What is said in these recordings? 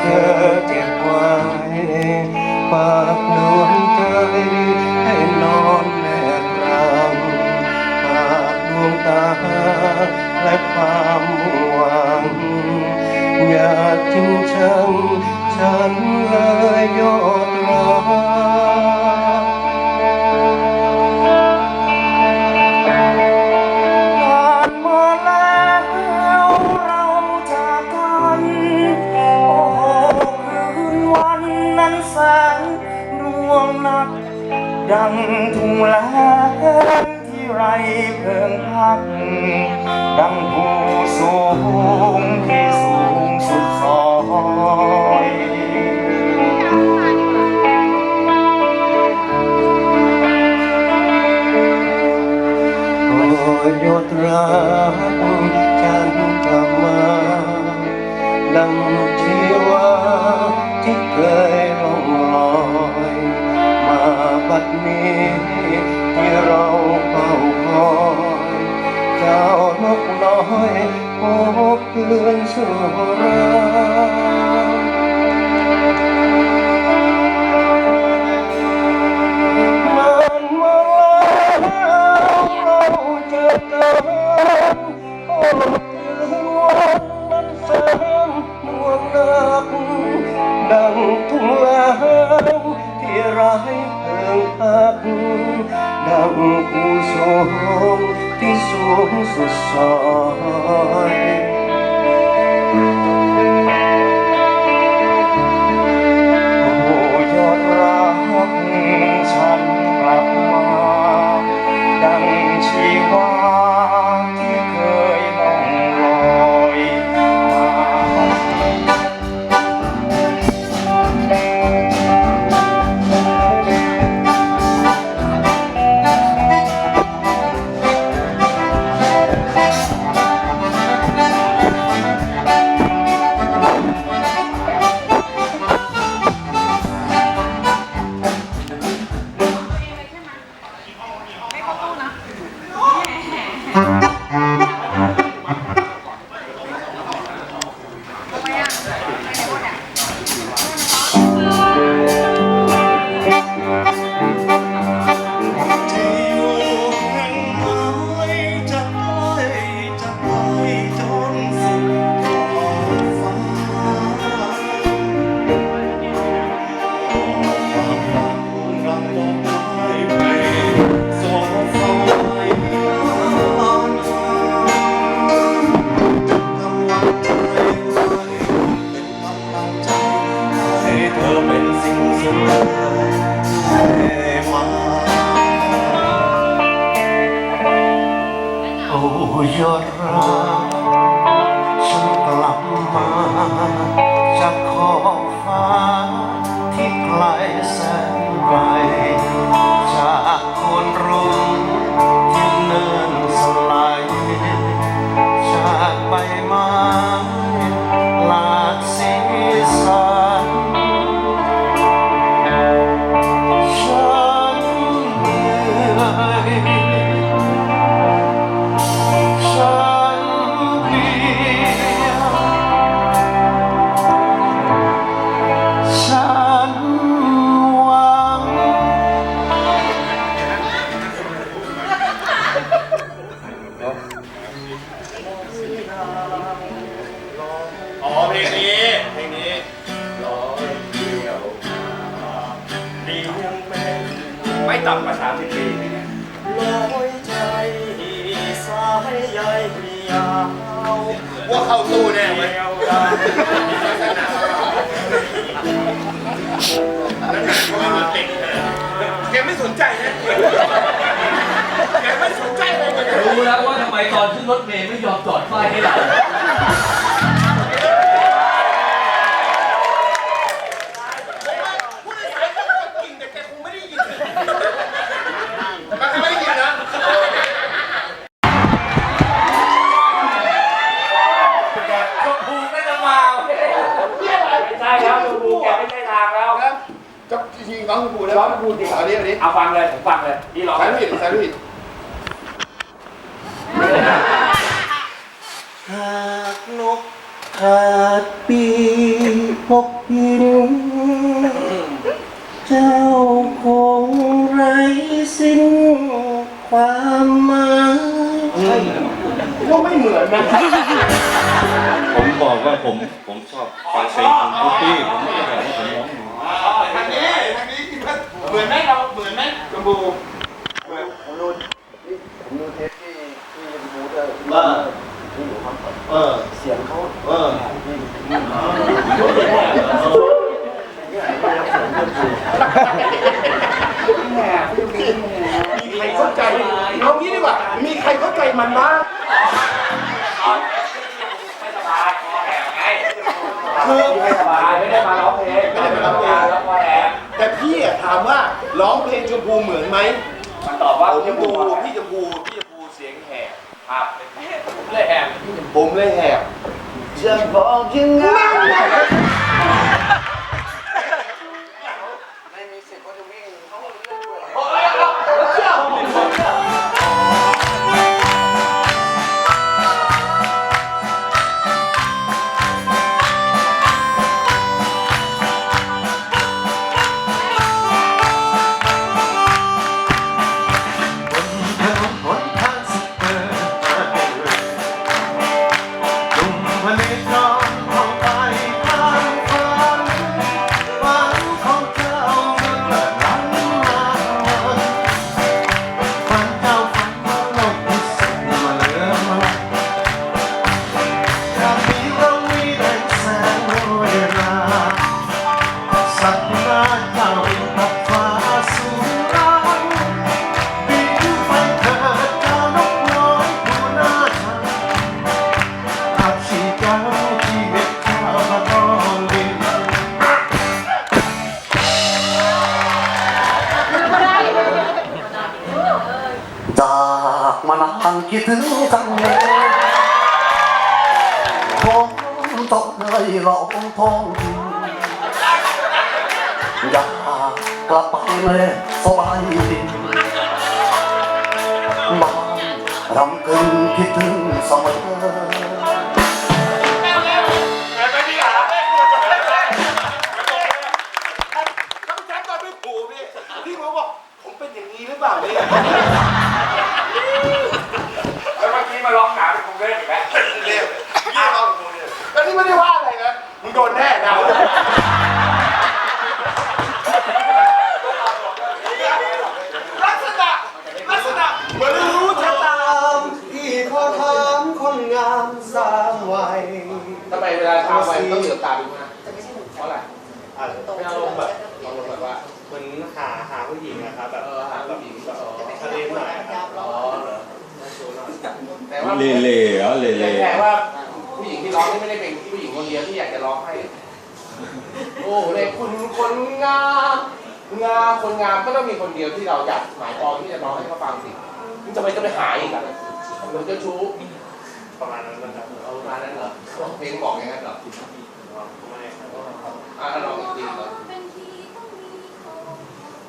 เธอเก็บไว้ฝากดวงใจให้นอนแนบรำหากดวงตาและความหวัง อย่าทิ้งฉัน ฉันเลยยอม อยพบคืนสุรามันมาแล้วเราเจอกันโอ้ตื่นวันมันแสนม่วงนักดังทุ่งลางที่ไร้เพิงพักดังกูสอง pessoas do sol bu yara สนใจนะแกไม่สนใจเลยรู้แล้วว่าทำไมตอนขึ้นรถเมย์ไม่ยอมจอดไฟให้เรา ร้อนพูดดิอันนี้อันนี้เอาฟังเลยผมฟังเลยนี่ร้องแซนด์วิชแซนดิหากนกขาดปีพกหินเจ้าคงไรสิ้นความหมายก็ไม่เหมือนนะผมบอกว่าผมผมชอบฟังเพลงของพี่ผมไม่ได้แบบว่ผม มือนไหมเราเหมือนไหมชมพูเหมือนผมดูนี่ผมดูเทปที่ที่บูธเออเออที่อยู่ครับเออเสียงเขาเออมีใครเข้าใจเอางี้ดีกว่า มีใครเข้าใจมันบ้างไม่สบายคอแหบไงคือไม่สบายไม่ได้มาร้องเพลงไม่ได้มาร้องเพลงามว่าร้องเพลงชมพูเหมือนไหมมันตอบว่าชมพูพี่ชมพูพี่ชมพูเสียงแหบครับเลยแหบผมเลยแหบจะบอกยังไง ถึงจังเลยผมต้องเลยร้องทองอยากกลับไปเลยสบายดีบ้านรำพึงคิดถึงเสมอต้องแจ็คก่อนไม่ผูพี่พี่เขาบอกผมเป็นอย่างนี้หรือเปล่าเนี่ย แล้วเมื่อกี้มาร้องหนาเป็นคงเล่นอีกแล้ว เร็วพี่เอาดูเนี่ยแล้วนี่ไม่ได้ว่าอะไรนะ มึงโดนแน่ดาวลักษณะลักษณะเหมือนรู้ชะตาพี่ขอถามคนงามสามวัยทำไมเวลาทำไปต้องเหลือบตาดูนะเพราะอะไรอาจจะต้องไม่เอาลงแบบลองลงแบบว่าเหมือนหาหาผู้หญิงนะครับแบบเออหาผู้หญิงแบบทะเลหน่อยครับอ๋อเหรอแต่ว่าเล่เล่เหรอเล่เล่แต่ว่าผู้หญิง ที่ร้องนี่ไม่ได้เป็นผู้หญิงคนเดียวที่อยากจะร้องให้ โอ้เลยคุณคนงามงามคนงามก็ต้องมีคนเดียวที่เราอยากหมายปองที่จะร้องให้เขาฟังสิมันจะไปจะไปหาอีกอะมันจะชู้ประมาณนั้นนะครับเอาประมาณนั้นเหรอเพลงบอกอย่างนั้นเหรอไม่ครับอะลองอีกทีเหรอ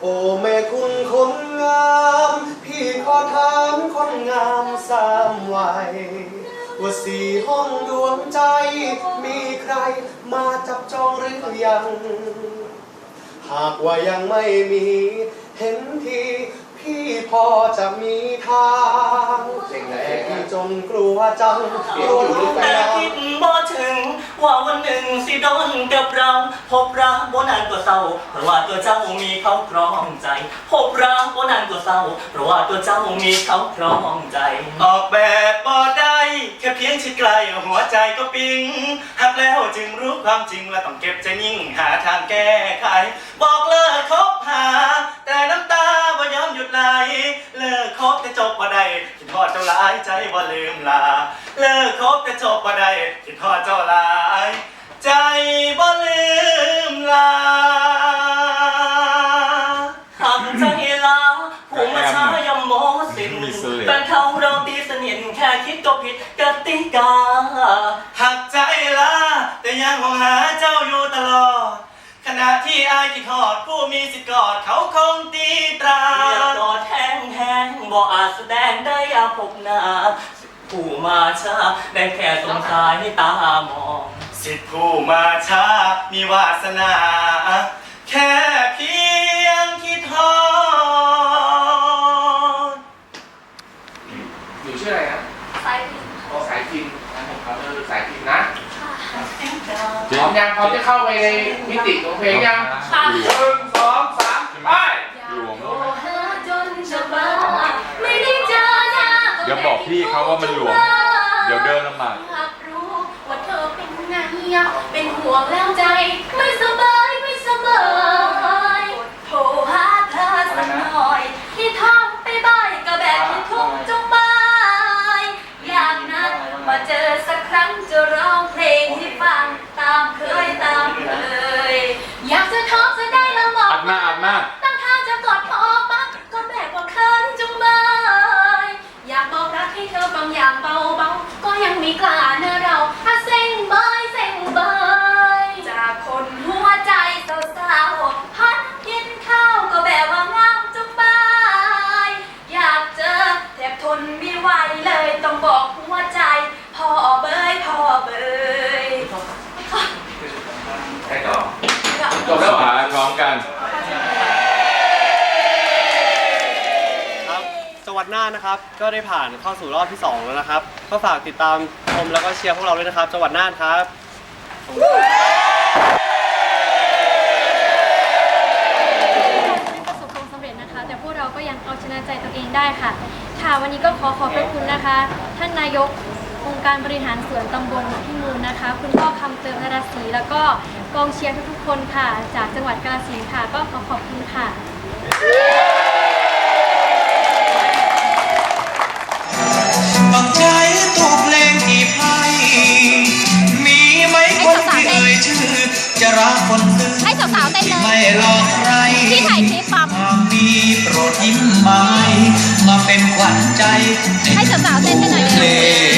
โอ้แม่คุณคนงาม พี่ขอถามคนงามสามวัยว่าสี่ห้อง นใจ มีใครมาจับจองหรือยัง หากว่ายังไม่มี เห็นทีพี่พอจะมีทาง นกลัวจังกลัวลูกแต่คิดบ่ถึง ว่าวันหนึ่งสิโดนกับเรา พบรักบ่นานกว่าเศร้า เพราะว่าตัวเจ้ามีเขาครองใจ พบรักบ่นานกว่าเศร้า เพราะว่าตัวเจ้ามีเขาครองใจ ออกแบบบ่ได้แค่เพียงชิดไกลหัวใจก็ปิ๊งหักแล้วจึงรู้ความจริงและต้องเก็บใจนิ่งหาทางแก้ไขบ ดกติกา หักใจลาแต่ยังมองหาเจ้าอยู่ตลอด ขณะที่อายคิดทอดผู้มีสิทธิ์กอดเขาคงตีตราอยกกอดแห้งแห้งๆบ่อาจแสดงได้อาพบหน้าผู้มาช้าได้แค่สงสายตามอง สิทธิ์ผู้มาช้ามีวาสนา แค่เพียง ไปในมิติของเพลงยังค่ะหนึ่งสองสามไปหลวงโอ้หาจนจะบ้าไม่ได้เจอหน้าอย่าบอกพี่เขาว่ามันหลวม เดี๋ยวเดินลำบากานะครับ ก็ได้ผ่านเข้าสู่รอบที่ 2 แล้วนะครับ ก็ฝากติดตามชมแล้วก็เชียร์พวกเราด้วยนะครับ จังหวัดน่านครับประสบความสำเร็จนะคะ แต่พวกเราก็ยังเอาชนะใจตัวเองได้ค่ะ ค่ะวันนี้ก็ขอขอบพระคุณนะคะ ท่านนายกองค์การบริหารส่วนตำบลพิมูลนะคะ คุณพ่อคำเติมนราศีแล้วก็กองเชียร์ทุกๆคนค่ะ จากจังหวัดกาฬสินธุ์ค่ะ ก็ขอขอบคุณค่ะ ใจตูเพลงที่ไพ่มีไหมคนที่เอ่ยชื่อ จะรักคนซื่อให้สาวๆเต้นเลยที่ไม่หลอกใครที่ถ่ายคลิปปั๊ม หากมีโปรดยิ้มไม้มาเป็นขวัญใจให้สาวๆเต้นให้หน่อยเพลง